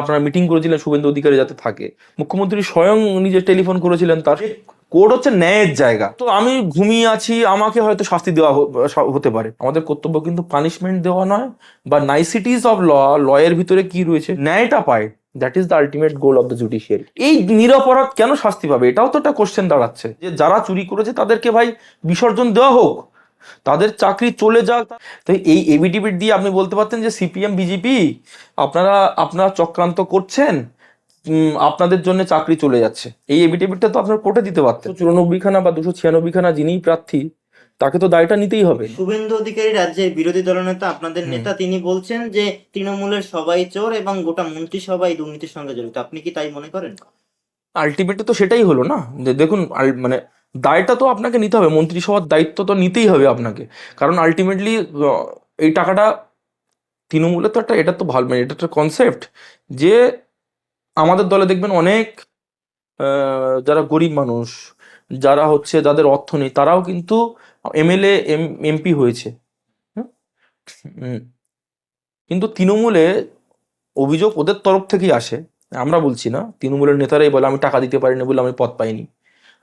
আপনারা মিটিং করেছিলেন শুভেন্দু অধিকারী যাতে থাকে। মুখ্যমন্ত্রী স্বয়ং নিজে টেলিফোন করেছিলেন তার। কোর্ট হচ্ছে ন্যায়ের জায়গা। তো আমি ঘুমিয়ে আছি আমাকে হয়তো শাস্তি দেওয়া হতে পারে। আমাদের কর্তব্য কিন্তু পানিশমেন্ট দেওয়া নয় বা নাইসিটিস অফ ল লয়ের ভিতরে কি রয়েছে? ন্যায়টা পায়। That is the ultimate goal of the judiciary এই নিরাপরাধ কেন শাস্তি পাবে? এটাও তো একটা কোশ্চেন দাঁড়াচ্ছে। যে যারা চুরি করেছে তাদেরকে ভাই বিসর্জন দেওয়া হোক। তাদের চাকরি চলে যাক। তো এই এবিডিবিট দিয়ে আপনি বলতে পারতেন যে সিপিএম বিজেপি আপনারা আপনারা চক্রান্ত করছেন উম, আপনাদের জন্য চাকরি চলে যাচ্ছে। এই এবিডিবিটটা তো আপনার কোর্টে দিতে পারতেন। চুরানব্বই খানা বা দুশো ছিয়ানব্বই খানা যিনিই প্রার্থী তাকে তো দায়টা নিতেই হবে। শুভেন্দু অধিকারী রাজ্যের বিরোধী দলনেতা আপনাদের নেতা তিনি বলছেন যে তৃণমূলের সবাই চোর এবং গোটা মন্ত্রিসভাই দুর্নীতির সঙ্গে জড়িত। আপনি কি তাই মনে করেন? আলটিমেটলি তো সেটাই হলো না। দেখুন মানে দায়টা তো আপনাকে নিতে হবে, মন্ত্রিসভার দায়িত্ব তো নিতেই হবে আপনাকে। কারণ আলটিমেটলি এই টাকাটা তৃণমূলের তো একটা, এটা তো ভালো মানে এটা একটা কনসেপ্ট যে আমাদের দলে দেখবেন অনেক যারা গরিব মানুষ, যারা হচ্ছে যাদের অর্থ নেই, তারাও কিন্তু এমএলএ এমপি হয়েছে। কিন্তু তৃণমূলে অভিযোগ ওদের তরফ থেকেই আসে। আমরা বলছি না, তৃণমূলের নেতারাই বলে, আমি টাকা দিতে পারিনি বলে আমি পদ পাইনি।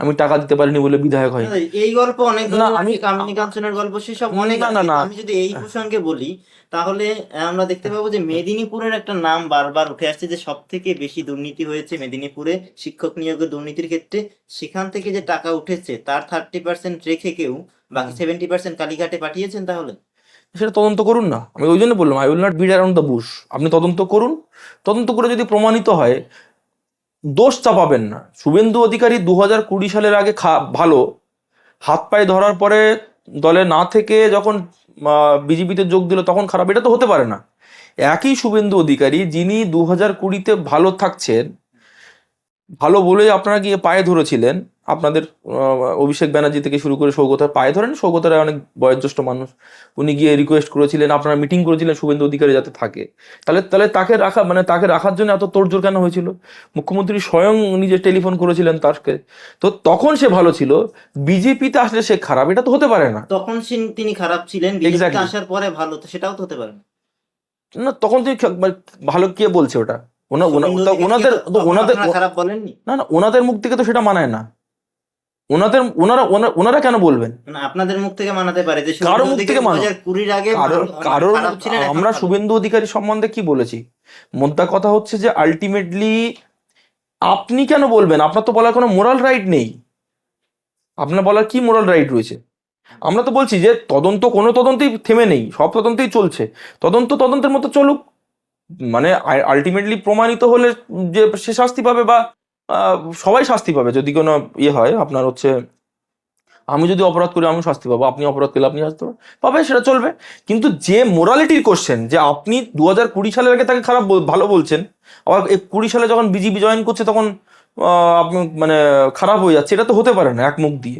আমি টাকা দিতে পারিনি বলে বিধায়ক হয়। এই গল্প অনেক না, আমি আমি- কামিনী কাঞ্চনের গল্প সেসব অনেক না, না, আমি যদি এই প্রসঙ্গে বলি তাহলে আমরা দেখতে পাবো যে মেদিনীপুরের একটা নাম বারবার উঠে আসছে যে সব থেকে বেশি দুর্নীতি হয়েছে মেদিনীপুরে শিক্ষক নিয়োগের দুর্নীতির ক্ষেত্রে। সেখান থেকে যে টাকা উঠেছে তার থার্টি পার্সেন্ট রেখে কেউ বাকি সেভেন্টি পার্সেন্ট কালীঘাটে পাঠিয়েছেন তাহলে? সেটা তদন্ত করুন না। আমি ওই জন্য বললাম I will not beat around the bush আপনি তদন্ত করুন। তদন্ত করে যদি প্রমাণিত হয় দোষ চাপাবেন না। শুভেন্দু অধিকারী দু হাজার কুড়ি সালের আগে ভালো। হাত পায়ে ধরার পরে দলে না থেকে যখন বিজেপিতে যোগ দিল তখন খারাপ। এটা তো হতে পারে না। একই শুভেন্দু অধিকারী যিনি দু হাজার কুড়িতে ভালো থাকছেন, ভালো বলেই আপনারা গিয়ে পায়ে ধরেছিলেন আপনাদের অভিষেক ব্যানার্জি থেকে শুরু করে সৌগতার পায়ে ধরেন সৌগতার অনেক বয়োজ্যেষ্ঠ মানুষ উনি গিয়ে রিকোয়েস্ট করেছিলেন আপনারা মিটিং করেছিলেন শুভেন্দু অধিকারী যাতে থাকে। তাহলে তাহলে তাকে রাখা মানে তাকে রাখার জন্য এত তোড়জোড় কেন হয়েছিল? মুখ্যমন্ত্রী স্বয়ং নিজে টেলিফোন করেছিলেন তাকে তো তখন সে ভালো ছিল বিজেপিতে আসলে সে খারাপ এটা তো হতে পারে না। তখন তিনি খারাপ ছিলেন বিজেপিতে আসার পরে ভালো তো সেটাও তো হতে পারে না। না তখন তুই মানে ভালো কে বলছে ওটা? ওনাদের ওনাদের খারাপ বলেননি? না না ওনাদের মুখ থেকে তো সেটা মানায় না। ওনাদের ওনারা ওনা- ওনারা কেন বলবেন? আপনাদের মুখ থেকে মানাতে পারে যে কারও মুখ থেকে মানো। কুড়ির আগে কারোর কারোর আমরা শুভেন্দু অধিকারী সম্বন্ধে কি বলেছি? মোদ্দা কথা হচ্ছে যে আলটিমেটলি আপনি কেন বলবেন? আপনার তো বলার কোনো মোরাল রাইট নেই। আপনার বলার কি মোরাল রাইট রয়েছে? আমরা তো বলছি যে তদন্ত কোনো তদন্তই থেমে নেই। সব তদন্তই চলছে। তদন্ত তদন্তের মতো চলুক। মানে আলটিমেটলি প্রমাণিত হলে যে সে শাস্তি পাবে বা সবাই শাস্তি পাবে। যদি কোনো ইয়ে হয়, আপনার হচ্ছে, আমি যদি অপরাধ করি আমি শাস্তি পাবো। আপনি অপরাধ করলে আপনি শাস্তি পাবেন। পাবে, সেটা চলবে। কিন্তু যে মোরালিটির কোশ্চেন যে আপনি দু হাজার কুড়ি সালের আগে তাকে খারাপ ভালো বলছেন, আবার কুড়ি সালে যখন বিজেপি জয়েন করছে, তখন আপনি মানে খারাপ হয়ে যাচ্ছে, এটা তো হতে পারে না, এক মুখ দিয়ে।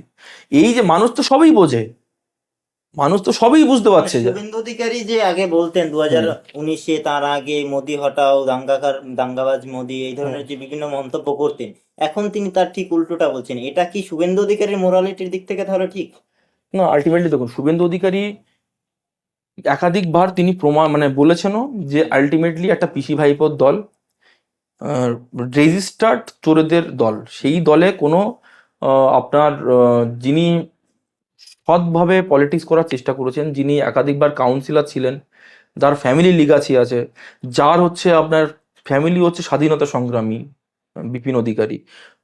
এই যে মানুষ তো সবই বোঝে। মানুষ তো সবই বুঝতে পারছে শুভেন্দু অধিকারী যে আগে বলতেন দু হাজার উনিশে তার আগে মোদি হটাও দাঙ্গাকার দাঙ্গাবাজ মোদি এই ধরনের যে বিভিন্ন মন্তব্য করতেন এখন তিনি তার ঠিক উল্টোটা বলছেন। এটা কি শুভেন্দু অধিকারীর মোরালিটির দিক থেকে তাহলে ঠিক? না আলটিমেটলি দেখুন শুভেন্দু অধিকারী একাধিকবার তিনি প্রমাণ মানে বলেছেনও যে আলটিমেটলি একটা পিসি ভাইপোর দল রেজিস্টার্ড চোরেদের দল। সেই দলে কোনো আপনার যিনি সৎভাবে পলিটিক্স করার চেষ্টা করেছেন যিনি একাধিকবার কাউন্সিলর ছিলেন যার ফ্যামিলি লিগাছি আছে যার হচ্ছে আপনার ফ্যামিলি হচ্ছে স্বাধীনতা সংগ্রামী বিপিন অধিকারী।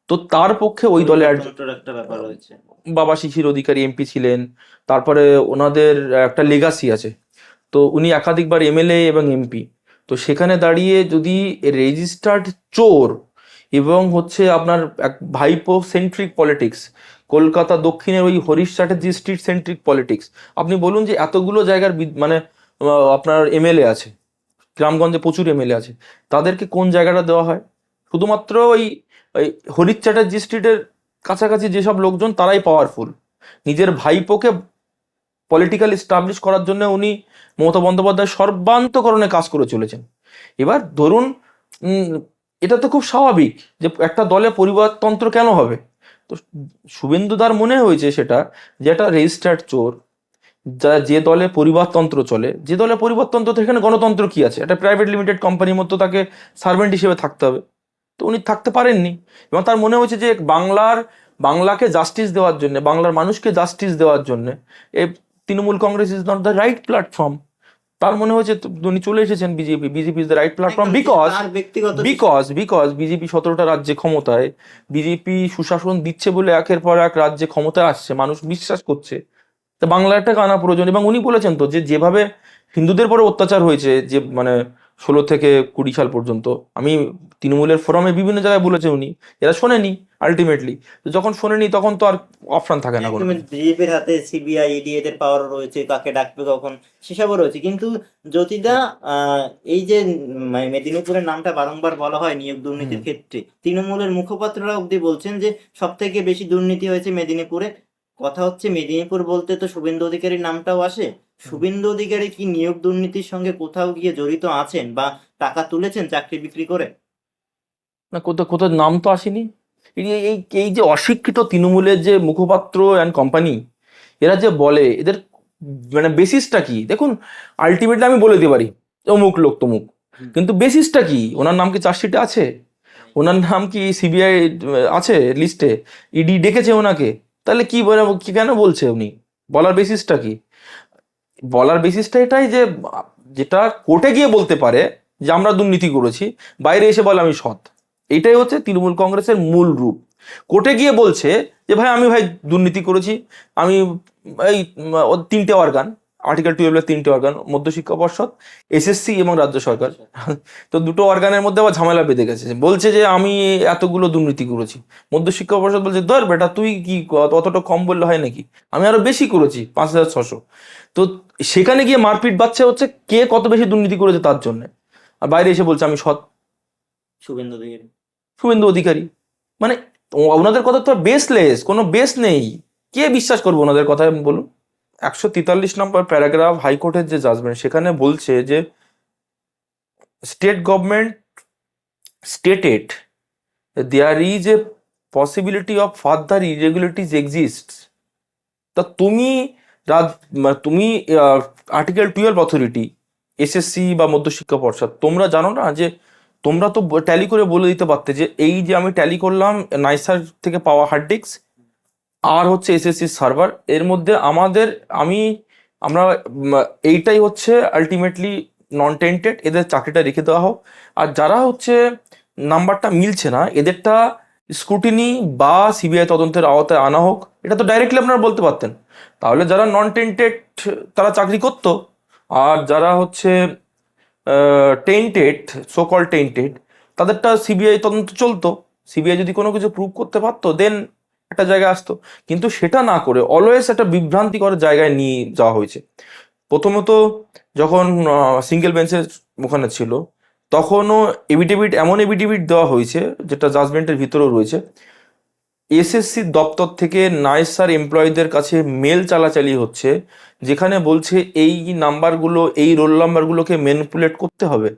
তো তার পক্ষে ওই দলে একটা ব্যাপার রয়েছে। বাবা শিশির অধিকারী এমপি ছিলেন তারপরে ওনাদের একটা লেগাসি আছে। তো উনি একাধিকবার এমএলএ এবং এমপি তো সেখানে দাঁড়িয়ে যদি রেজিস্টার্ড চোর এবং হচ্ছে আপনার এক ভাইপো সেন্ট্রিক পলিটিক্স কলকাতা দক্ষিণের ওই Harish Chatterjee street centric politics. আপনি বলুন যে এতগুলো জায়গার মানে আপনার এমএলএ আছে, গ্রামগঞ্জে প্রচুর এমএলএ আছে, তাদেরকে কোন জায়গাটা দেওয়া হয়? শুধুমাত্র ওই ওই হরিশ চ্যাটার্জি স্ট্রিটের কাছাকাছি যেসব লোকজন, তারাই পাওয়ারফুল নিজের ভাইপোকে পলিটিক্যাল স্টাবলিশ করার জন্য উনি মমতা বন্দ্যোপাধ্যায় সর্বান্তকরণে কাজ করে চলেছেন। এবার ধরুন এটা তো খুব স্বাভাবিক যে একটা দলে পরিবারতন্ত্র কেন হবে? তো শুভেন্দুদার মনে হয়েছে সেটা যে একটা রেজিস্টার্ড চোর, যা যে দলে পরিবারতন্ত্র চলে, যে দলে পরিবারতন্ত্র তো এখানে গণতন্ত্র কি আছে? একটা প্রাইভেট লিমিটেড কোম্পানির মতো তাকে সার্ভেন্ট হিসেবে থাকতে হবে। তো উনি থাকতে পারেননি। এবং তার মনে হয়েছে যে বাংলার, বাংলাকে জাস্টিস দেওয়ার জন্য, বাংলার মানুষকে জাস্টিস দেওয়ার জন্য, a Trinamool Congress is not the right platform তার মনে হয়েছে উনি চলে এসেছেন BJP BJP is the right platform because because because BJP সতেরোটা রাজ্যে ক্ষমতায় বিজেপি সুশাসন দিচ্ছে বলে একের পর এক রাজ্যে ক্ষমতায় আসছে মানুষ বিশ্বাস করছে। তা বাংলার একটা কানা প্রয়োজন এবং উনি বলেছেন তো যে যেভাবে হিন্দুদের পরে অত্যাচার হয়েছে যে মানে ষোলো থেকে কুড়ি সাল পর্যন্ত আমি তৃণমূলের ফোরামে বিভিন্ন জায়গায় বলেছে উনি। এরা শোনেনি আলটিমেটলি যখন শোনেনি তখন তো আর অপশন থাকে না বিজেপির হাতে সিবিআই ইডি এদের পাওয়ার রয়েছে কাকে ডাকবে কখন সেসবও রয়েছে। কিন্তু জ্যোতিদা এই যে মেদিনীপুরের নামটা বারংবার বলা হয় নিয়োগ দুর্নীতির ক্ষেত্রে। তৃণমূলের মুখপাত্ররা অব্দি বলছেন যে সব থেকে বেশি দুর্নীতি হয়েছে মেদিনীপুরে। কথা হচ্ছে মেদিনীপুর বলতে তো শুভেন্দু অধিকারীর নামটাও আসে। শুভেন্দু অধিকারী কি নিয়োগ দুর্নীতির সঙ্গে কোথাও গিয়ে জড়িত আছেন বা টাকা তুলেছেন চাকরি বিক্রি করে? না কোথাও কোথাও নাম তো আসেনি। এই এই যে অশিক্ষিত তৃণমূলের যে মুখপাত্র অ্যান্ড কোম্পানি এরা যে বলে এদের মানে বেসিসটা কি? দেখুন আলটিমেটলি আমি বলে দিতে পারি অমুক লোক তমুক। কিন্তু বেসিসটা কি? ওনার নাম কি চার্জশিটে আছে? ওনার নাম কি সিবিআই আছে লিস্টে ইডি ডেকেছে ওনাকে। তাহলে কি বলে কি কেন বলছে উনি? বলার বেসিসটা কি? বলার বেসিসটা এটাই যে যেটা কোর্টে গিয়ে বলতে পারে যে আমরা দুর্নীতি করেছি বাইরে এসে বলে আমি সৎ। এইটাই হচ্ছে তৃণমূল কংগ্রেসের মূল রূপ। কোর্টে গিয়ে বলছে যে, ভাই, আমি, ভাই, দুর্নীতি করেছি। আমি, এই তিনটে অর্গান আর্টিকেল টুয়েলভের তিনটে অর্গান মধ্যশিক্ষা পর্ষদ এসএসসি এবং রাজ্য সরকার। তো দুটো অর্গানের মধ্যে আবার ঝামেলা বেঁধে গেছে। বলছে যে, আমি এতগুলো দুর্নীতি করেছি। মধ্যশিক্ষা পর্ষদ বলছে, ধর বেটা, তুই কি অতটা কম বললে হয় নাকি? আমি আরও বেশি করেছি, পাঁচ হাজার ছশো তো সেখানে গিয়ে মারপিট বাচ্চা হচ্ছে কে কত বেশি দুর্নীতি করেছে তার জন্য। আর বাইরে এসে বলছে, আমি সৎ। শুভেন্দু শুভেন্দু অধিকারী। মানে ওনাদের কথা তো বেসলেস কোনো বেস নেই। কে বিশ্বাস করব ওনাদের কথা বলুন? একশো তেতাল্লিশ নম্বর প্যারাগ্রাফ হাইকোর্টের যে জাজমেন্ট সেখানে বলছে যে state government stated there is a possibility of further irregularities exist তা তুমি রাজ তুমি আর্টিকেল টুয়েলভ অথরিটি এসএসসি বা মধ্যশিক্ষা পর্ষদ, তোমরা জানো না যে তোমরা তো ট্যালি করে বলে দিতে পারতে যে এই যে আমি ট্যালি করলাম নাইসার থেকে পাওয়া হার্ড ডিস্ক আর হচ্ছে এসএসসি সার্ভার এর মধ্যে আমাদের আমি, আমরা এইটাই হচ্ছে আলটিমেটলি নন টেন্টেড এদের চাকরিটা রেখে দেওয়া হোক। আর যারা হচ্ছে নাম্বারটা মিলছে না, এদেরটা স্ক্রুটিনি বা সিবিআই তদন্তের আওতায় আনা হোক, এটা তো ডাইরেক্টলি আপনারা বলতে পারতেন। তাহলে যারা নন টেন্টেড তারা চাকরি করতো। আর যারা হচ্ছে টেন্টেড সো কল টেন্টেড তাদেরটা সিবিআই তদন্ত চলতো। সিবিআই যদি কোনো কিছু প্রুভ করতে পারতো দেন একটা জায়গায় আসতো। কিন্তু সেটা না করে অলওয়েজ একটা বিভ্রান্তিকর জায়গায় নিয়ে যাওয়া হয়েছে। প্রথমত যখন সিঙ্গেল বেঞ্চের ওখানে ছিল, তখনও এভিডেভিট এমন এভিডেভিট দেওয়া হয়েছে, যেটা জাজমেন্টের ভিতরেও রয়েছে এসএসসি দপ্তর থেকে নাইসার এমপ্লয়ীদের কাছে মেল চালাচালি হচ্ছে যেখানে বলছে এই নাম্বারগুলো, এই রোল নাম্বারগুলোকে ম্যানিপুলেট করতে হবে।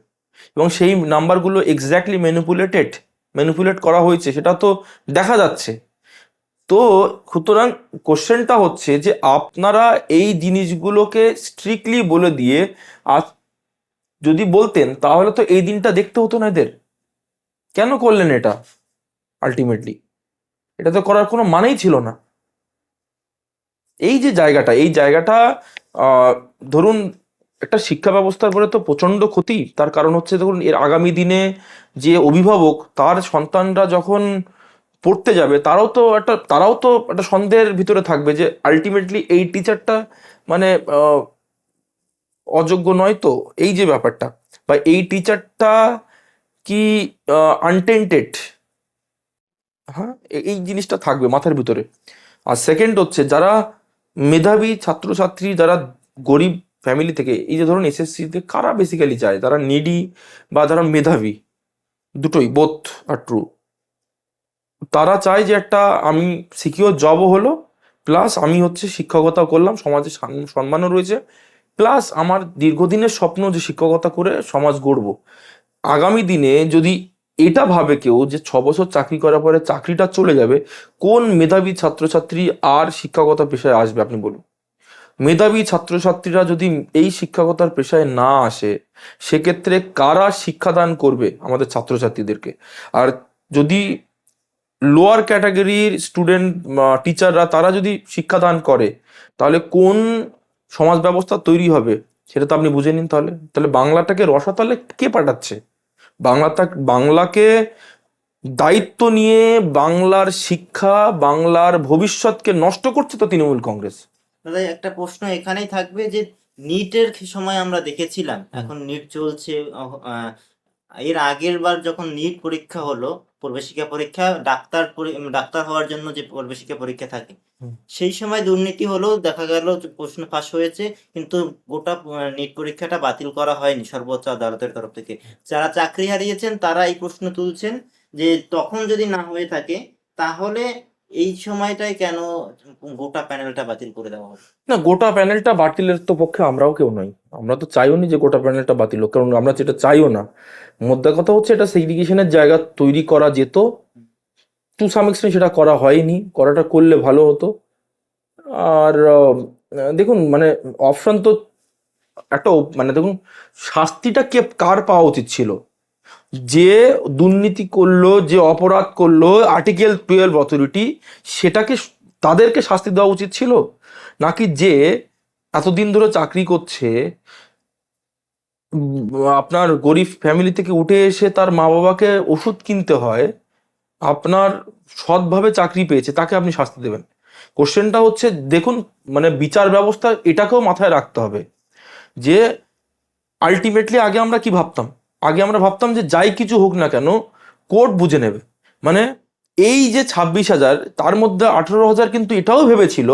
এবং সেই নাম্বারগুলো এক্স্যাক্টলি ম্যানিপুলেটেড ম্যানিপুলেট করা হয়েছে, সেটা তো দেখা যাচ্ছে। তো সুতরাং কোশ্চেনটা হচ্ছে যে আপনারা এই জিনিসগুলোকে স্ট্রিক্টলি বলে দিয়ে আজ যদি বলতেন, তাহলে তো এই দিনটা দেখতে হতো না এদের। কেন করলেন এটা আলটিমেটলি এটা তো করার কোনো মানেই ছিল না। এই যে জায়গাটা, এই জায়গাটা ধরুন একটা শিক্ষা ব্যবস্থার পরে তো প্রচণ্ড ক্ষতি। তার কারণ হচ্ছে ধরুন এর আগামী দিনে যে অভিভাবক, তার সন্তানরা যখন পড়তে যাবে, তারাও তো একটা, তারাও তো একটা সন্দেহের ভিতরে থাকবে যে আলটিমেটলি এই টিচারটা মানে অযোগ্য নয় তো? এই যে ব্যাপারটা, বা এই টিচারটা কি আনটেন্টেড হ্যাঁ এই জিনিসটা থাকবে মাথার ভিতরে। আর সেকেন্ড হচ্ছে, যারা মেধাবী ছাত্রছাত্রী যারা গরিব ফ্যামিলি থেকে, এই যে ধরুন এসএসসিতে কারা বেসিক্যালি যায়? তারা নিডি বা যারা মেধাবী? দুটোই বোথ আর ট্রু তারা চায় যে একটা আমি সিকিওর জবও হলো প্লাস আমি হচ্ছে শিক্ষকতা করলাম, সমাজে সম্মানও রয়েছে প্লাস আমার দীর্ঘদিনের স্বপ্ন যে শিক্ষকতা করে সমাজ গড়ব। আগামী দিনে যদি এটা ভাবে কেউ যে ছ বছর চাকরি করার পরে চাকরিটা চলে যাবে, কোন মেধাবী ছাত্রছাত্রী আর শিক্ষকতা পেশায় আসবে আপনি বলুন? মেধাবী ছাত্রছাত্রীরা যদি এই শিক্ষকতার পেশায় না আসে, সেক্ষেত্রে কারা শিক্ষাদান করবে আমাদের ছাত্রছাত্রীদেরকে? আর যদি লোয়ার ক্যাটাগরির স্টুডেন্ট টিচাররা তারা যদি শিক্ষাদান করে, তাহলে কোন সমাজ ব্যবস্থা তৈরি হবে? সেটা তো আপনি বুঝে নিন তাহলে। তাহলে বাংলাটাকে রসাতলে কে পাঠাচ্ছে? বাংলাটা বাংলাকে দায়িত্ব নিয়ে বাংলার শিক্ষা বাংলার ভবিষ্যৎকে নষ্ট করছে তো তৃণমূল কংগ্রেস। দাদা একটা প্রশ্ন এখানেই থাকবে যে নিটের সময় আমরা দেখেছিলাম এখন নিট চলছে এর আগের বার যখন নিট পরীক্ষা হলো প্রবেশিকা পরীক্ষা ডাক্তার ডাক্তার হওয়ার জন্য যে প্রবেশিকা পরীক্ষা থাকে সেই সময় দুর্নীতি হলো দেখা গেল প্রশ্ন ফাঁস হয়েছে কিন্তু গোটা নিট পরীক্ষাটা বাতিল করা হয়নি সর্বোচ্চ আদালতের তরফ থেকে। যারা চাকরি হারিয়েছেন তারা এই প্রশ্ন তুলছেন যে তখন যদি না হয়ে থাকে তাহলে এই সময়টায় কেন গোটা প্যানেলটা বাতিল করে দেওয়া হবে না, গোটা প্যানেলটা বাতিলের তো পক্ষে আমরাও কেউ নই। আমরা তো চাইও নি যে গোটা প্যানেলটা বাতিল হোক, কারণ আমরা যেটা চাইও না। মোদ্দা কথা হচ্ছে এটা সেগ্রিগেশনের জায়গা তৈরি করা যেত। টু সাম এক্সটেন্ট সেটা করা হয়নি। করাটা করলে ভালো হতো। আর দেখুন মানে অপশন তো একটা মানে দেখুন, শাস্তিটা কে, কার পাওয়া উচিত ছিল? যে দুর্নীতি করল, যে অপরাধ করল আর্টিকেল টুয়েলভ অথরিটি সেটাকে তাদেরকে শাস্তি দেওয়া উচিত ছিল? নাকি যে এতদিন ধরে চাকরি করছে আপনার গরিব ফ্যামিলি থেকে উঠে এসে তার মা বাবাকে ওষুধ কিনতে হয়, আপনার সৎভাবে চাকরি পেয়েছে, তাকে আপনি শাস্তি দেবেন? কোশ্চেনটা হচ্ছে, দেখুন মানে বিচার ব্যবস্থা এটাকেও মাথায় রাখতে হবে যে আলটিমেটলি আগে আমরা কি ভাবতাম? আগে আমরা ভাবতাম যে যাই কিছু হোক না কেন কোর্ট বুঝে নেবে। মানে এই যে ছাব্বিশ হাজার, তার মধ্যে আঠেরো হাজার কিন্তু এটাও ভেবেছিল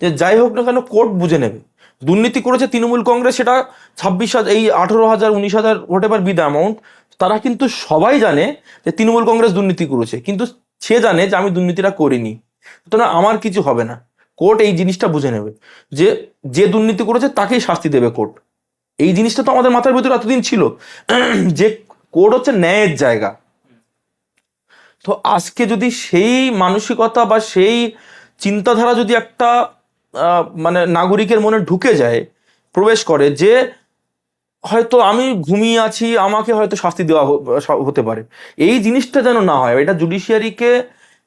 যে যাই হোক না কেন কোর্ট বুঝে নেবে। দুর্নীতি করেছে তৃণমূল কংগ্রেস, সেটা ছাব্বিশ হাজার, এই আঠেরো হাজার, উনিশ হাজার হোয়াট এভার বি অ্যামাউন্ট তারা কিন্তু সবাই জানে যে তৃণমূল কংগ্রেস দুর্নীতি করেছে। কিন্তু সে জানে যে আমি দুর্নীতিটা করিনি। সুতরাং আমার কিছু হবে না। কোর্ট এই জিনিসটা বুঝে নেবে। যে যে দুর্নীতি করেছে, তাকেই শাস্তি দেবে কোর্ট এই জিনিসটা তো আমাদের মাথার ভিতরে এতদিন ছিল। যে কোর্ট হচ্ছে ন্যায়ের জায়গা। তো আজকে যদি সেই মানসিকতা বা সেই চিন্তাধারা যদি একটা মানে নাগরিকের মনে ঢুকে যায়, প্রবেশ করে যে হয়তো আমি ঘুমিয়ে আছি, আমাকে হয়তো শাস্তি দেওয়া হতে পারে। এই জিনিসটা যেন না হয়, এটা জুডিশিয়ারিকে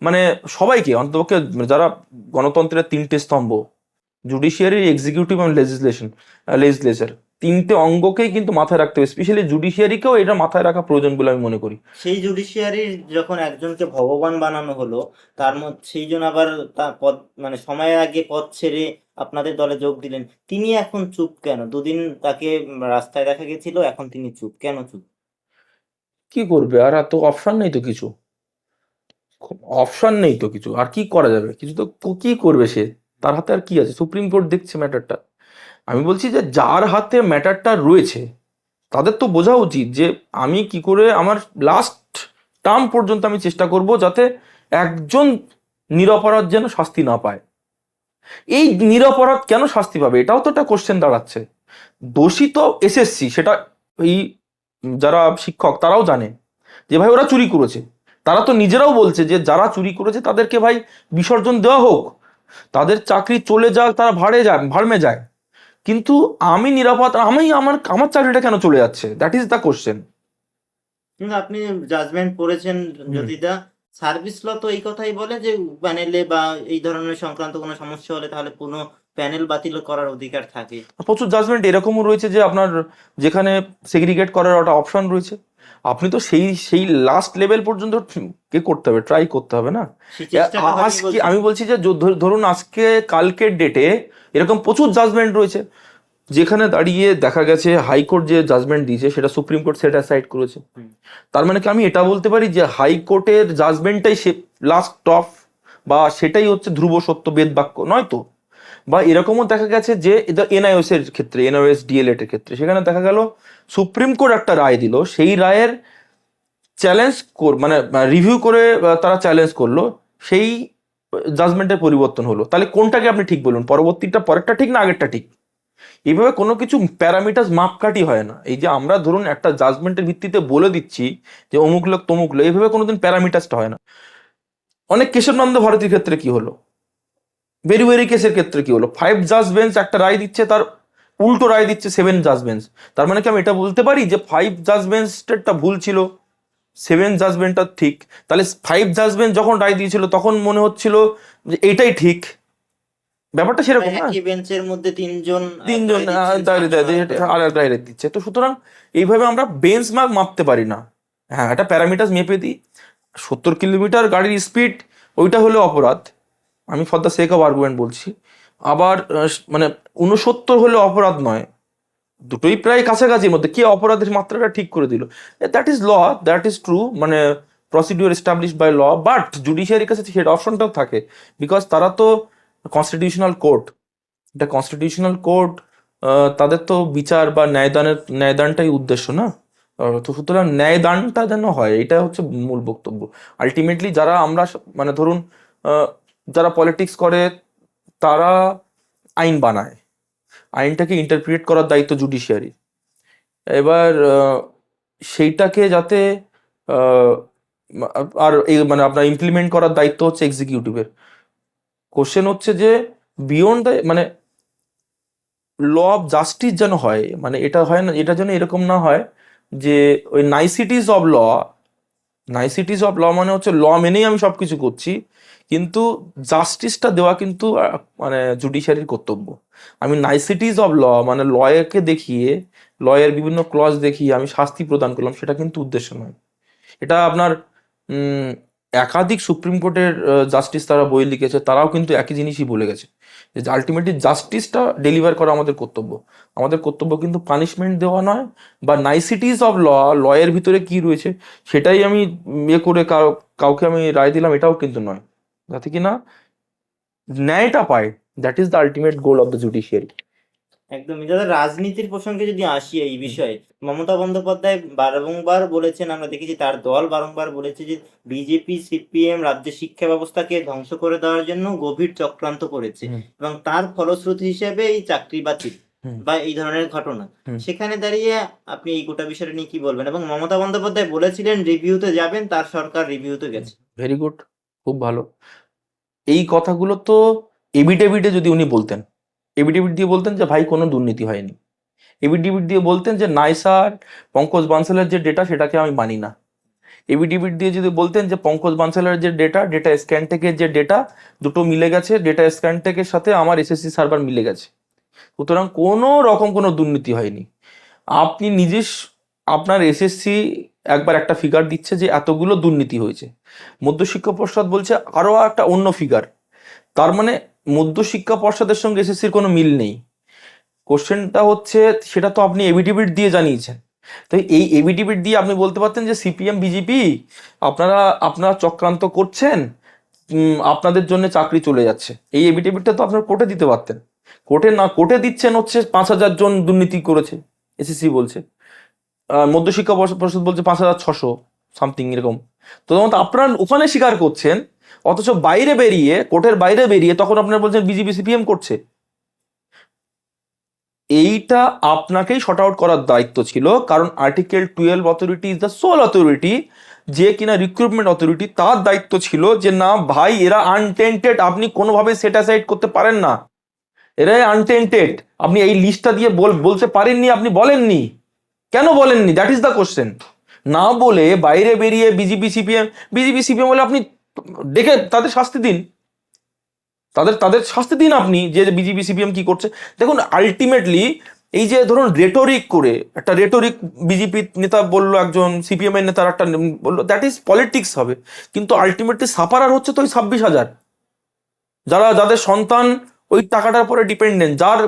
মানে সবাইকে অন্তপক্ষে যারা গণতন্ত্রের তিনটে স্তম্ভ জুডিশিয়ারি এক্সিকিউটিভ এবং লেজিসলেশন লেজিসলেচার তিনটে অঙ্গকেই কিন্তু মাথায় রাখতে হবে স্পেশালি জুডিশিয়ারিকেও এটা মাথায় রাখা প্রয়োজন বলে আমি মনে করি। সেই জুডিশিয়ারির যখন একজনকে ভগবান বানানো হলো তার মধ্যে সেই জন আবার তার পদ মানে সময়ের আগে পদ ছেড়ে আপনাদের দলে যোগ দিলেন তিনি এখন চুপ কেন? দুদিন তাকে রাস্তায় দেখা গেছিল এখন তিনি চুপ। কেন চুপ? কি করবে? আর এত অপশন নেই তো কিছু। অপশন নেই তো কিছু। আর কি করা যাবে? কিছু তো কি করবে সে? তার হাতে আর কি আছে? সুপ্রিম কোর্ট দেখছে ম্যাটারটা আমি বলছি যে যার হাতে ম্যাটারটা রয়েছে, তাদের তো বোঝা উচিত যে আমি কি করে আমার লাস্ট টার্ম পর্যন্ত আমি চেষ্টা করব যাতে একজন নিরপরাধ যেন শাস্তি না পায়। এই নিরপরাধ কেন শাস্তি পাবে? এটাও তো একটা কোশ্চেন দাঁড়াচ্ছে। দোষী তো এসএসসি সেটা এই যারা শিক্ষক তারাও জানে যে ভাই ওরা চুরি করেছে। তারা তো নিজেরাও বলছে যে যারা চুরি করেছে তাদেরকে ভাই বিসর্জন দেওয়া হোক। তাদের চাকরি চলে যাক, তারা ভাড়ে যাক, ভাড়মে যায়। কিন্তু আমি নিরাপদ আমি আমার আমার চাকরিটা কেন চলে যাচ্ছে? দ্যাট ইজ দ্য কোশ্চেন আপনি জাজমেন্ট পড়েছেন দা সার্ভিস ল তো এই কথাই বলে যে প্যানেলে বা এই ধরনের সংক্রান্ত কোনো সমস্যা হলে তাহলে কোনো প্যানেল বাতিল করার অধিকার থাকে। প্রচুর জাজমেন্ট এরকমও রয়েছে যে আপনার যেখানে সেগ্রিগেট করার একটা অপশন রয়েছে। আপনি তো সেই সেই লাস্ট লেভেল পর্যন্ত কে করতে হবে? ট্রাই করতে হবে না? আজকে আমি বলছি যে ধরুন আজকে কালকের ডেটে এরকম প্রচুর জাজমেন্ট রয়েছে। যেখানে দাঁড়িয়ে দেখা গেছে হাইকোর্ট যে জাজমেন্ট দিয়েছে সেটা সুপ্রিম কোর্ট সেটা সাইড করেছে। তার মানে কি আমি এটা বলতে পারি যে হাইকোর্টের জাজমেন্টটাই সে লাস্ট টপ বা সেটাই হচ্ছে ধ্রুব সত্য বেদ বাক্য নয় তো? বা এরকমও দেখা গেছে যে এনআইএস এর ক্ষেত্রে এনআইএস ডিএলএড এর ক্ষেত্রে। সেখানে দেখা গেল সুপ্রিম কোর্ট একটা রায় দিল, সেই রায়ের চ্যালেঞ্জ মানে রিভিউ করে তারা চ্যালেঞ্জ করল, সেই জাজমেন্টের পরিবর্তন হলো। তাহলে কোনটাকে আপনি ঠিক বলুন? পরবর্তীটা পরেরটা ঠিক না আগেরটা ঠিক? এইভাবে কোনো কিছু প্যারামিটার মাপকাঠি হয় না। এই যে আমরা ধরুন একটা জাজমেন্টের ভিত্তিতে বলে দিচ্ছি যে অমুক লোক তমুক লোক, এইভাবে কোনোদিন প্যারামিটার্সটা হয় না। অনেক কেশবনন্দ ভারতীর ক্ষেত্রে কি হলো? ভেরি ভেরি কেসের ক্ষেত্রে কি হলো? ফাইভ জাজ বেঞ্চ একটা রায় দিচ্ছে তার উল্টো রায় দিচ্ছে সেভেন জাজ বেঞ্চ তার মানে কি আমি এটা বলতে পারি যে ফাইভ জাজ বেঞ্চটা ভুল ছিল? সেভেন জাজমেন্টটা ঠিক। তাহলে ফাইভ জাজমেন্ট যখন রায় দিয়েছিল তখন মনে হচ্ছিল যে এটাই ঠিক। ব্যাপারটা সেরকম না। বেঞ্চের মধ্যে তিনজন তিনজন আর এক রায় দিচ্ছে। তো সুতরাং এইভাবে আমরা বেঞ্চ মার্ক মাপতে পারি না। হ্যাঁ একটা প্যারামিটার মেপে দিই। সত্তর কিলোমিটার গাড়ির স্পিড ওইটা হলো অপরাধ। আমি for the sake of argument বলছি। আবার মানে উনসত্তর হলে অপরাধ নয়। দুটোই প্রায় কাছাকাছির মধ্যে। কে অপরাধের মাত্রাটা ঠিক করে দিল? That is law that is true মানে procedure establish by law but জুডিশিয়ারির কাছে সেটা অপশনটাও থাকে। বিকজ তারা তো কনস্টিটিউশনাল কোর্ট এটা কনস্টিটিউশনাল কোর্ট তাদের তো বিচার বা ন্যায়দানের, ন্যায়দানটাই উদ্দেশ্য না? তো সুতরাং ন্যায়দানটা যেন হয়, এটা হচ্ছে মূল বক্তব্য। আলটিমেটলি যারা আমরা মানে ধরুন যারা পলিটিক্স করে তারা আইন বানায়। আইনটাকে ইন্টারপ্রিট করার দায়িত্ব জুডিশিয়ারি এবার সেইটাকে যাতে আর মানে আপনার ইমপ্লিমেন্ট করার দায়িত্ব হচ্ছে এক্সিকিউটিভের কোশ্চেন হচ্ছে যে বিয়ন্ড দ্য মানে ল অফ জাস্টিস যেন হয় মানে এটা হয় না, এটা যেন এরকম না হয় যে, ওই নাইসিটিস অফ ল নাইসিটিস অফ ল মানে হচ্ছে ল মেনেই আমি সব কিছু করছি কিন্তু জাস্টিসটা দেওয়া কিন্তু মানে জুডিশিয়ারির কর্তব্য। আমি নাইসিটিস অফ ল মানে লয়ারকে দেখিয়ে লয়ের বিভিন্ন ক্লজ দেখিয়ে আমি শাস্তি প্রদান করলাম, সেটা কিন্তু উদ্দেশ্য নয়। এটা আপনার একাধিক সুপ্রিম কোর্টের জাস্টিস তারা বই লিখেছে, তারাও কিন্তু একই জিনিসই বলে গেছে। যে আলটিমেটলি জাস্টিসটা ডেলিভার করা আমাদের কর্তব্য। আমাদের কর্তব্য কিন্তু পানিশমেন্ট দেওয়া নয়, বা নাইসিটিস অফ ল লয়ের ভিতরে কি রয়েছে, সেটাই আমি ইয়ে করে কাউ- কাউকে আমি রায় দিলাম, এটাও কিন্তু নয়। যাতে কি না ন্যায়টা পায়। That is the ultimate goal of the judiciary একদমই। দাদা রাজনীতির প্রসঙ্গে যদি আসি এই বিষয়ে মমতা বন্দ্যোপাধ্যায় বারংবার বলেছেন আমরা দেখেছি তার দল বারংবার বলেছে যে বিজেপি সিপিএম রাজ্যের শিক্ষা ব্যবস্থাকে ধ্বংস করে দেওয়ার জন্য গভীর চক্রান্ত করেছে এবং তার ফলশ্রুতি হিসেবে এই চাকরি বাতিল। বা এই ধরনের ঘটনা। সেখানে দাঁড়িয়ে আপনি এই গোটা বিষয়টা নিয়ে কি বলবেন? এবং মমতা বন্দ্যোপাধ্যায় বলেছিলেন রিভিউতে যাবেন তার সরকার রিভিউতে গেছে। ভেরি গুড খুব ভালো। এই কথাগুলো তো এবিডেভিডে যদি উনি বলতেন এবিডেভিড দিয়ে বলতেন যে, ভাই, কোনো দুর্নীতি হয়নি। এবিডেভিড দিয়ে বলতেন যে নাইসার পঙ্কজ বানসালের যে ডেটা সেটাকে আমি মানি না। এবিডেভিড দিয়ে যদি বলতেন যে, পঙ্কজ বানসালের যে ডেটা ডেটা স্ক্যান থেকে যে ডেটা দুটো মিলে গেছে ডেটা স্ক্যান থেকে সাথে আমার এসএসসি সার্ভার মিলে গেছে। সুতরাং কোনো রকম কোনো দুর্নীতি হয়নি। আপনি নিজে আপনার এসএসসি একবার একটা ফিগার দিচ্ছে যে এতগুলো দুর্নীতি হয়েছে। মধ্যশিক্ষা পর্ষদ বলছে আরও একটা অন্য ফিগার তার মানে মধ্যশিক্ষা পর্ষদের সঙ্গে এসএসসির কোনো মিল নেই। কোশ্চেনটা হচ্ছে সেটা তো আপনি এভিডিভিট দিয়ে জানিয়েছেন। তো এই এভিডিভিট দিয়ে আপনি বলতে পারতেন যে সিপিএম বিজেপি আপনারা আপনারা চক্রান্ত করছেন আপনাদের জন্য চাকরি চলে যাচ্ছে। এই এভিডেভিটটা তো আপনারা কোর্টে দিতে পারতেন। কোর্টে না কোর্টে দিচ্ছেন হচ্ছে পাঁচ হাজার জন দুর্নীতি করেছে এসএসসি বলছে। মধ্যশিক্ষা পর্ষদ বলছে পাঁচ হাজার ছশো সামথিং এরকম। তো তখন আপনারা ওখানে স্বীকার করছেন, অথচ বাইরে বেরিয়ে, কোর্টের বাইরে বেরিয়ে তখন আপনারা বলছেন বিজেপি, সিপিএম করছে। এইটা আপনাকেই শর্ট আউট করার দায়িত্ব ছিল, কারণ article twelve authority is the sole authority যে কিনা রিক্রুটমেন্ট অথরিটি তার দায়িত্ব ছিল যে, না ভাই, এরা আনটেন্টেড আপনি কোনোভাবে সেট অ্যাসাইড করতে পারেন না। এরা আনটেন্টেড আপনি এই লিস্টটা দিয়ে বল- বলতে পারেননি, আপনি বলেননি। কেন বলেননি? দ্যাট ইজ দ্য কোশ্চেন না বলে বাইরে বেরিয়ে বিজেপি সিপিএম বিজেপি সিপিএম বলে আপনি দেখে তাদের শাস্তি দিন। তাদের তাদের শাস্তি দিন আপনি যে বিজেপি সিপিএম কি করছে। দেখুন আলটিমেটলি এই যে ধরুন রেটোরিক করে, একটা রেটোরিক বিজেপি নেতা বলল একজন সিপিএম এর নেতার একটা বলল দ্যাট ইজ পলিটিক্স হবে। কিন্তু আলটিমেটলি সাপারার হচ্ছে তো ওই ছাব্বিশ হাজার। যারা, যাদের সন্তান ওই টাকাটার পরে ডিপেন্ডেন্ট যার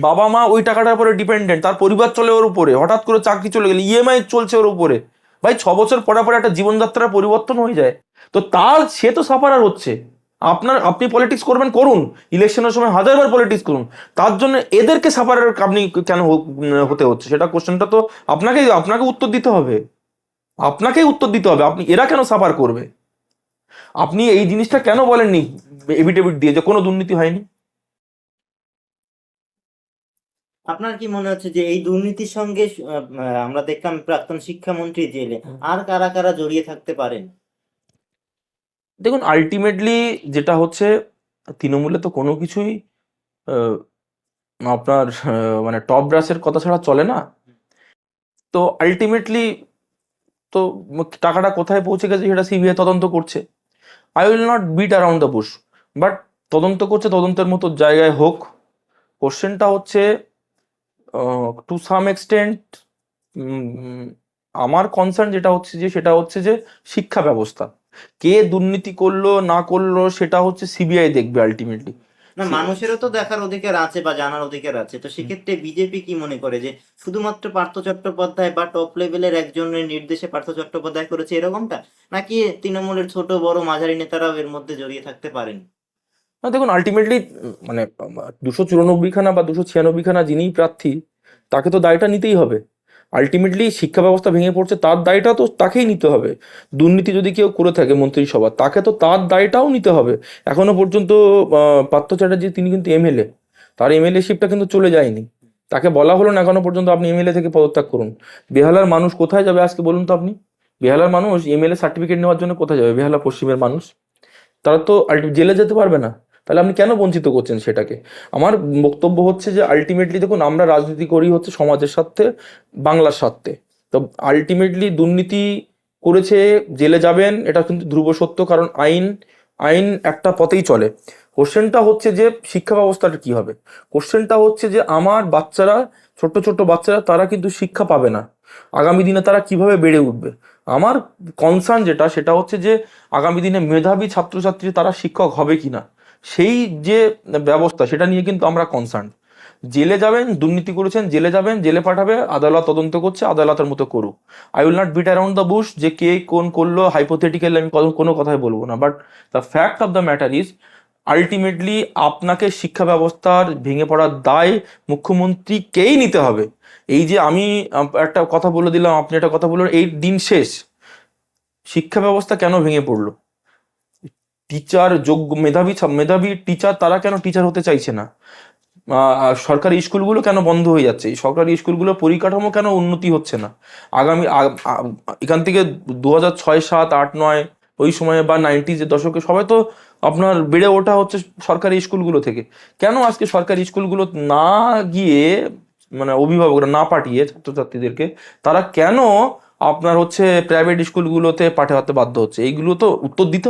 বাবা মা ওই টাকাটার পরে ডিপেন্ডেন্ট তার পরিবার চলে ওর উপরে, হঠাৎ করে চাকরি চলে গেলে ইএমআই চলছে ওর উপরে। ভাই, ছ বছর পরে পরে একটা জীবনযাত্রার পরিবর্তন হয়ে যায়। তো তার, সে তো সাফারার হচ্ছে। আপনার, আপনি পলিটিক্স করবেন, করুন। ইলেকশনের সময় হাজারবার পলিটিক্স করুন। তার জন্য এদেরকে সাফারার আপনি কেন হতে হচ্ছে? সেটা কোশ্চেনটা তো আপনাকেই আপনাকে উত্তর দিতে হবে। আপনাকেই উত্তর দিতে হবে। আপনি, এরা কেন সাফার করবে? আপনি এই জিনিসটা কেন বলেননি? এভিডেভিট দিয়ে যে কোনো দুর্নীতি হয়নি। আপনার কি মনে হচ্ছে যে এই দুর্নীতির সঙ্গে আমরা দেখলাম প্রাক্তন শিক্ষামন্ত্রী জেলে আর কারা কারা জড়িয়ে থাকতে পারেন? দেখুন আলটিমেটলি যেটা হচ্ছে তৃণমূলে তো কোনো কিছুই আপনার মানে টপ ব্রাসের কথা ছাড়া চলে না। তো আলটিমেটলি তো টাকাটা কোথায় পৌঁছে গেছে সেটা সিবিআই তদন্ত করছে। I will not beat around the bush but তদন্ত করছে তদন্তের মতো জায়গায় হোক। কোশ্চেনটা হচ্ছে টু সাম এক্সটেন্ট আমার কনসার্ন যেটা হচ্ছে যে সেটা হচ্ছে যে শিক্ষা ব্যবস্থা। কে দুর্নীতি করল না করল সেটা হচ্ছে সিবিআই দেখবে আলটিমেটলি না মানুষেরও তো দেখার অধিকার আছে বা জানার অধিকার আছে। তো সেক্ষেত্রে বিজেপি কি মনে করে যে শুধুমাত্র পার্থ চট্টোপাধ্যায় বা টপ লেভেলের একজনের নির্দেশে পার্থ চট্টোপাধ্যায় করেছে এরকমটা? নাকি তৃণমূলের ছোট বড় মাঝারি নেতারাও এর মধ্যে জড়িয়ে থাকতে পারেন? না, দেখুন আলটিমেটলি মানে দুশো চুরানব্বই খানা বা দুশো ছিয়ানব্বই খানা যিনিই প্রার্থী, তাকে তো দায়টা নিতেই হবে। আলটিমেটলি শিক্ষা ব্যবস্থা ভেঙে পড়ছে, তার দায়টা তো তাকেই নিতে হবে। দুর্নীতি যদি কেউ করে থাকে মন্ত্রিসভা তাকে তো তার দায়টাও নিতে হবে। এখনও পর্যন্ত পার্থ চ্যাটার্জি, তিনি কিন্তু এমএলএ। তার এমএলএ শিপটা কিন্তু চলে যায়নি। তাকে বলা হলো না এখনও পর্যন্ত আপনি এমএলএ থেকে পদত্যাগ করুন। বেহালার মানুষ কোথায় যাবে আজকে বলুন তো আপনি? বেহালার মানুষ এমএলএ সার্টিফিকেট নেওয়ার জন্য কোথায় যাবে? বেহালা পশ্চিমের মানুষ। তারা তো জেলে যেতে পারবে না। তাহলে আপনি কেন বঞ্চিত করছেন সেটাকে? আমার বক্তব্য হচ্ছে যে আলটিমেটলি দেখুন, আমরা রাজনীতি করি হচ্ছে সমাজের স্বার্থে, বাংলার স্বার্থে। তো আলটিমেটলি দুর্নীতি করেছে, জেলে যাবেন, এটা কিন্তু ধ্রুব সত্য, কারণ আইন আইন একটা পথেই চলে। কোশ্চেনটা হচ্ছে যে, শিক্ষা ব্যবস্থাটা কি হবে? কোশ্চেনটা হচ্ছে যে, আমার বাচ্চারা, ছোট্ট ছোট্ট বাচ্চারা, তারা কিন্তু শিক্ষা পাবে না। আগামী দিনে তারা কীভাবে বেড়ে উঠবে? আমার কনসার্ন যেটা, সেটা হচ্ছে যে, আগামী দিনে মেধাবী ছাত্রছাত্রী, তারা শিক্ষক হবে কিনা? সেই যে ব্যবস্থা, সেটা নিয়ে কিন্তু আমরা কনসার্ন জেলে যাবেন, দুর্নীতি করেছেন, জেলে যাবেন, জেলে পাঠাবে, আদালত তদন্ত করছে, আদালতের মতো করুক। I will not beat around the bush যে কে কোন করল হাইপোথেটিক্যাল আমি কোনো- কথাই বলব না but the fact of the matter is ultimately আপনাকে শিক্ষা ব্যবস্থার ভেঙে পড়ার দায় মুখ্যমন্ত্রীকেই নিতে হবে। এই যে আমি একটা কথা বলে দিলাম, আপনি একটা কথা বললেন, এই দিন শেষ। শিক্ষা ব্যবস্থা কেন ভেঙে পড়ল? টিচার, যোগ্য মেধাবী মেধাবী টিচার তারা কেন টিচার হতে চাইছে না? সরকারি স্কুলগুলো কেন বন্ধ হয়ে যাচ্ছে? সরকারি স্কুলগুলো পরিকাঠামো কেন উন্নতি হচ্ছে না? আগামী এখান থেকে দু হাজার ছয়, সাত, আট, নয়, ওই সময়ে বা নাইনটিজের দশকে সবাই তো আপনার বেড়ে ওঠা হচ্ছে সরকারি স্কুলগুলো থেকে। কেন আজকে সরকারি স্কুলগুলো না গিয়ে মানে অভিভাবকরা না পাঠিয়ে ছাত্রছাত্রীদেরকে, তারা কেন আপনার হচ্ছে প্রাইভেট স্কুলগুলোতে পাঠাতে বাধ্য হচ্ছে? এইগুলো তো উত্তর দিতে